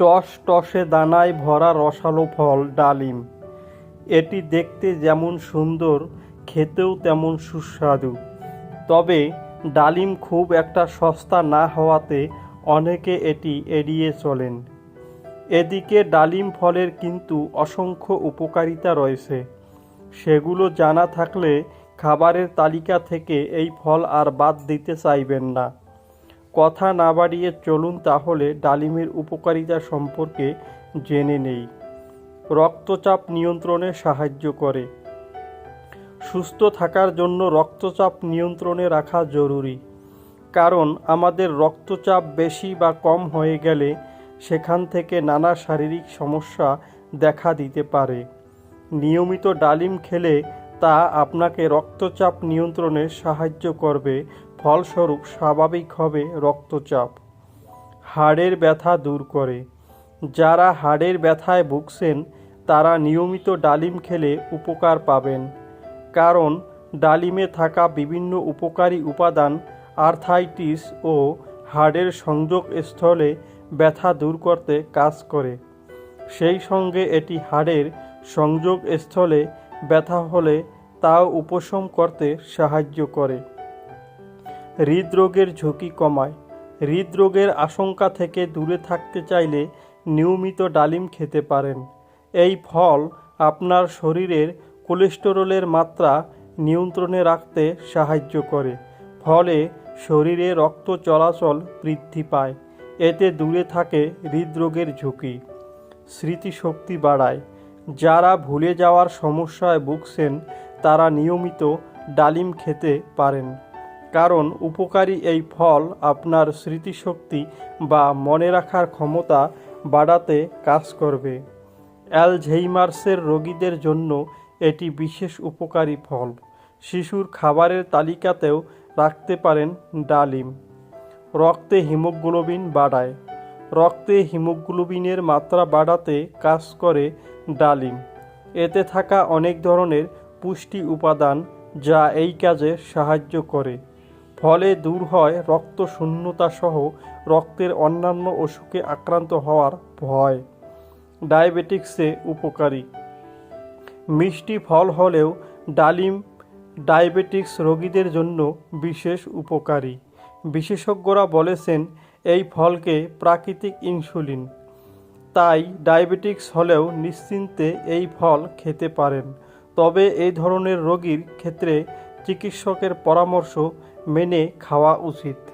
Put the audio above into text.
Toss টসে দানায় ভরা রসালো ফল, ডালিম। এটি দেখতে যেমন সুন্দর, খেতেও তেমন সুস্বাদু। তবে ডালিম খুব একটা সস্তা না হওয়াতে অনেকে এটি এড়িয়ে চলেন। এদিকে ডালিম ফলের কিন্তু অসংখ্য উপকারিতা রয়েছে। সেগুলো জানা থাকলে খাবারের তালিকা থেকে এই ফল আর বাদ দিতে চাইবেন না। কথা না বাড়িয়ে চলুন তাহলে ডালিমের উপকারিতা সম্পর্কে জেনে নেই। রক্তচাপ নিয়ন্ত্রণে সাহায্য করে। সুস্থ থাকার জন্য রক্তচাপ নিয়ন্ত্রণে রাখা জরুরি। কারণ আমাদের রক্তচাপ বেশি বা কম হয়ে গেলে সেখান থেকে নানা শারীরিক সমস্যা দেখা দিতে পারে। নিয়মিত ডালিম খেলে তা আপনাকে রক্তচাপ নিয়ন্ত্রণে সাহায্য করবে ফলস্বরূপ স্বাভাবিক হবে রক্তচাপ। হাড়ের ব্যথা দূর করে। যারা হাড়ের ব্যথায় ভুগছেন, তারা নিয়মিত ডালিম খেলে উপকার পাবেন। কারণ, ডালিমে থাকা বিভিন্ন উপকারী উপাদান, আর্থাইটিস ও হাড়ের সংযোগ স্থলে ব্যথা দূর করতে কাজ করে। সেই সঙ্গে এটি হাড়ের সংযোগ স্থলে ব্যথা হলে তাও উপশম করতে সাহায্য করে। হৃদরোগের ঝুঁকি কমায়। হৃদরোগের আশঙ্কা থেকে দূরে থাকতে চাইলে নিয়মিত ডালিম খেতে পারেন। এই ফল আপনার শরীরের কোলেস্টেরলের মাত্রা নিয়ন্ত্রণে রাখতে সাহায্য করে। ফলে শরীরে রক্ত চলাচল বৃদ্ধি পায়। এতে দূরে থাকে হৃদরোগের ঝুঁকি। স্মৃতিশক্তি বাড়ায়। যারা ভুলে যাওয়ার সমস্যায় ভুগছেন, তারা নিয়মিত ডালিম খেতে পারেন। কারণ উপকারী এই ফল আপনার স্মৃতিশক্তি বা মনে রাখার ক্ষমতা বাড়াতে কাজ করবে। অ্যালঝেইমার্সের রোগীদের জন্য এটি বিশেষ উপকারী ফল। শিশুর খাবারের তালিকাতেও রাখতে পারেন ডালিম। রক্তে হিমোগ্লোবিন বাড়ায়। রক্তে হিমোগ্লোবিনের মাত্রা বাড়াতে কাজ করে ডালিম। এতে থাকা অনেক ধরনের পুষ্টি উপাদান যা এই কাজে সাহায্য করে। ফলে দূর হয় রক্ত শূন্যতা সহ রক্তের অন্যান্য অসুখে আক্রান্ত হওয়ার ভয়। ডায়াবেটিক্সে উপকারী। মিষ্টি ফল হলেও ডালিম ডায়াবেটিক্স রোগীদের জন্য বিশেষ উপকারী। বিশেষজ্ঞরা বলেছেন, এই ফলকে প্রাকৃতিক ইনসুলিন। তাই ডায়াবেটিক্স হলেও নিশ্চিন্তে এই ফল খেতে পারেন। তবে এই ধরনের রোগীর ক্ষেত্রে চিকিৎসকের পরামর্শ मैंने खावा उचित